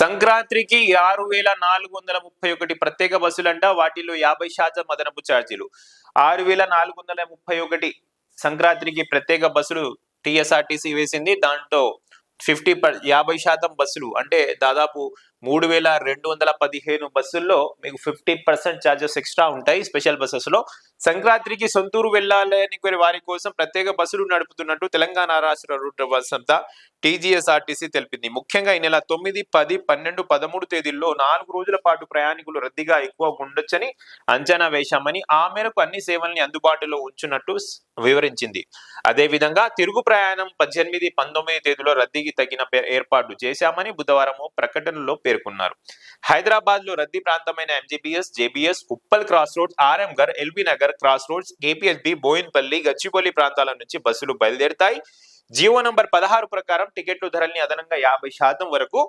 సంక్రాంతికి ఆరు వేల నాలుగు వందల ముప్పై ఒకటి ప్రత్యేక బస్సులంట వాటిలో యాభై శాతం అదనపు ఛార్జీలు. ఆరు వేల నాలుగు వందల ముప్పై ఒకటి సంక్రాంతికి ప్రత్యేక బస్సులు టిఎస్ఆర్టీసీ వేసింది. దాంట్లో ఫిఫ్టీ యాభై శాతం బస్సులు అంటే దాదాపు మూడు వేల రెండు వందల పదిహేను బస్సుల్లో మీకు ఫిఫ్టీ పర్సెంట్ ఛార్జెస్ ఎక్స్ట్రా ఉంటాయి స్పెషల్ బస్సెస్లో సంక్రాంతికి సొంతూరు వెళ్ళాలని కోరి వారి కోసం ప్రత్యేక బస్సులు నడుపుతున్నట్టు తెలంగాణ రాష్ట్ర రూట్ సంస్థ టీజీఎస్ఆర్టీసీ తెలిపింది. ముఖ్యంగా ఈ నెల తొమ్మిది పది పన్నెండు పదమూడు తేదీల్లో నాలుగు రోజుల పాటు ప్రయాణికులు రద్దీగా ఎక్కువ ఉండొచ్చని అంచనా వేశామని ఆ మేరకు అన్ని సేవల్ని అందుబాటులో ఉంచున్నట్టు వివరించింది. అదేవిధంగా తిరుగు ప్రయాణం పద్దెనిమిది పంతొమ్మిది తేదీలో రద్దీకి తగిన పే- ఏర్పాట్లు చేశామని బుధవారం ప్రకటనలో పేర్కొన్నారు. హైదరాబాద్లో రద్దీ ప్రాంతమైన MGBS JBS Uppal cross roads ఆర్ఎంగర్ LB Nagar cross roads KPHB Boinpally Gachibowli ప్రాంతాల నుంచి బస్సులు బయలుదేరుతాయి. జియో నంబర్ పదహారు ప్రకారం టికెట్లు ధరల్ని అదనంగా యాభై శాతం వరకు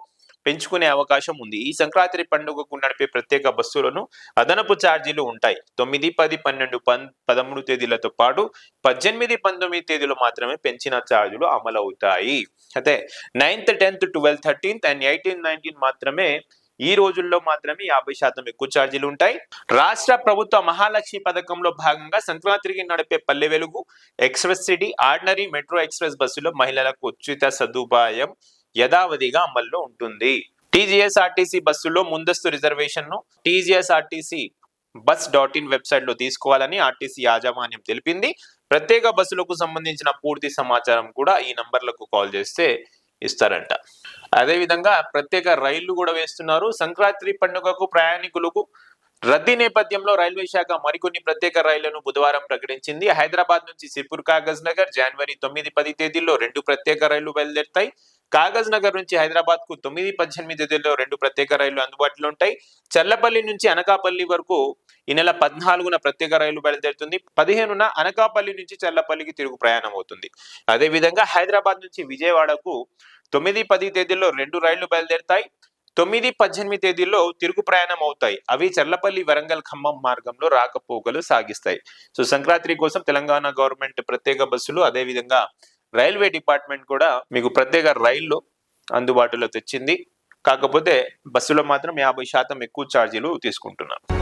పెంచుకునే అవకాశం ఉంది. ఈ సంక్రాంతి పండుగకు నడిపే ప్రత్యేక బస్సులను అదనపు ఛార్జీలు ఉంటాయి. తొమ్మిది పది పన్నెండు పన్ పదమూడు తేదీలతో పాటు పద్దెనిమిది పంతొమ్మిది తేదీలు మాత్రమే పెంచిన ఛార్జీలు అవుతాయి అయితే ninth tenth twelfth thirteenth and eighteen nineteen మాత్రమే ఈ రోజుల్లో మాత్రమే యాభై శాతం ఎక్కువ ఛార్జీలు ఉంటాయి. రాష్ట్ర ప్రభుత్వ మహాలక్ష్మి పథకంలో భాగంగా సంక్రాంతికి నడిపే Palle Velugu express city ordinary metro express బస్సులో మహిళలకు ఉచిత సదుపాయం యథావధిగా అమల్లో ఉంటుంది. టీజీఎస్ఆర్టీసీ బస్సులో ముందస్తు రిజర్వేషన్ను టీజీఎస్ఆర్టీసీ బస్ డాట్ ఇన్ వెబ్సైట్లో తీసుకోవాలని ఆర్టీసీ యాజమాన్యం తెలిపింది. ప్రత్యేక బస్సులకు సంబంధించిన పూర్తి సమాచారం కూడా ఈ నంబర్లకు కాల్ చేస్తే ఇస్తారంట. అదేవిధంగా ప్రత్యేక రైళ్ళు కూడా వేస్తున్నారు. సంక్రాంతి పండుగకు ప్రయాణికులకు రద్దీ నేపథ్యంలో రైల్వే శాఖ మరికొన్ని ప్రత్యేక రైళ్ళను బుధవారం ప్రకటించింది. హైదరాబాద్ నుంచి సిర్పూర్ కాగజ్ నగర్ జనవరి తొమ్మిది పది తేదీల్లో రెండు ప్రత్యేక రైళ్ళు బయలుదేరుతాయి. కాగజ్ నగర్ నుంచి హైదరాబాద్కు తొమ్మిది పద్దెనిమిది తేదీల్లో రెండు ప్రత్యేక రైళ్ళు అందుబాటులో ఉంటాయి. చల్లపల్లి నుంచి అనకాపల్లి వరకు ఈ నెల పద్నాలుగున ప్రత్యేక రైలు బయలుదేరుతుంది. పదిహేనున అనకాపల్లి నుంచి చల్లపల్లికి తిరుగు ప్రయాణం అవుతుంది. అదేవిధంగా హైదరాబాద్ నుంచి విజయవాడకు తొమ్మిది పది తేదీల్లో రెండు రైళ్ళు బయలుదేరుతాయి. తొమ్మిది పద్దెనిమిది తేదీల్లో తిరుగు ప్రయాణం అవుతాయి. అవి చల్లపల్లి వరంగల్ ఖమ్మం మార్గంలో రాకపోకలు సాగిస్తాయి. సో సంక్రాంతి కోసం తెలంగాణ గవర్నమెంట్ ప్రత్యేక బస్సులు అదేవిధంగా రైల్వే డిపార్ట్మెంట్ కూడా మీకు ప్రత్యేక రైళ్ళు అందుబాటులో తెచ్చింది. కాకపోతే బస్సులో మాత్రం యాభై శాతం ఎక్కువ ఛార్జీలు తీసుకుంటున్నారు.